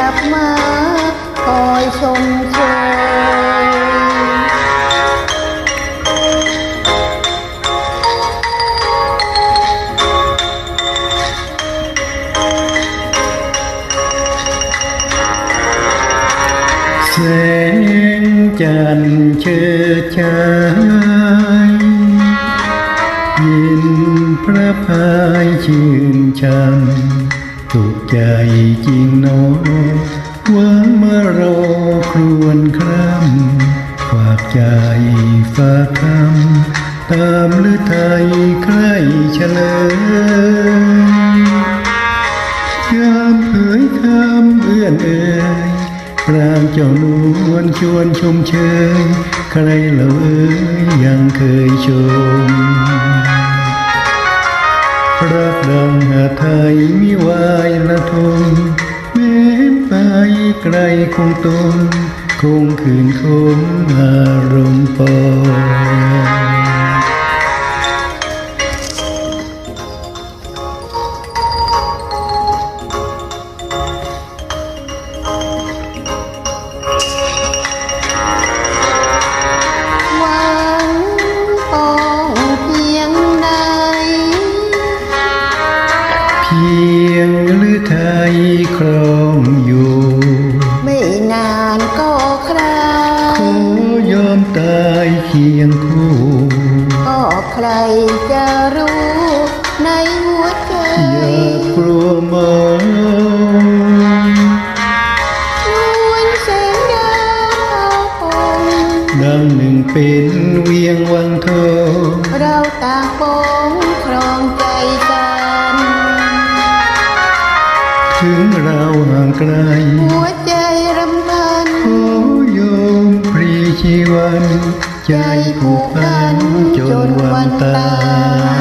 ลับมาคอยชมเชยแสงจันทร์เชิดชายยินพระพายชื่นชัน ถูกใจจริงหนอหวังมารอครวนครำฝากใจฝากคำตามหรือไทยใครเฉลยยามเผยคำเอื้อนเอ่ยปรางเจ้านวลชวนชมเชยใครเหล่าเอ่ยยังเคยชม รักดังหาไทยมิวายละทมแม้ไปไกลคงตนคงคืนคงอารมณ์ปอ พียงหรือไทยครองอยู่ ไม่นานก็คราขอยอมตายเคียงคู่ก็ใครจะรู้ในหัวใจ อย่ากลัวมองนวลแสงดาวคงดังหนึ่งเป็นเวียงวังทองเราต่างปองครองใจกัน ถึงเราห่างไกล หัวใจรำพัน ขอยอมพรีชีวัน ใจผูกพันจนวันตาย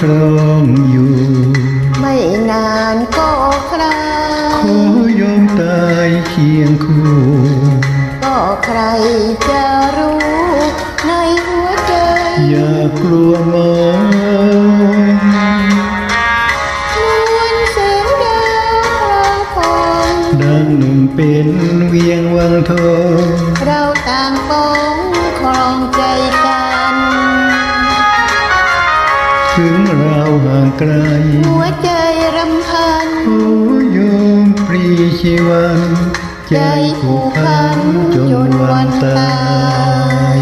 ครองอยู่ ไม่นานก็คราขอยอมตายเคียงคู่ก็ใครจะรู้ ในหัวใจ อย่ากลัวมองนวลแสงดาวคงดังหนึ่งเป็นเวียงวังทอง ไกล หัวใจรำพันผู้ยมปรีชีวันใจผูกพันจนวันตาย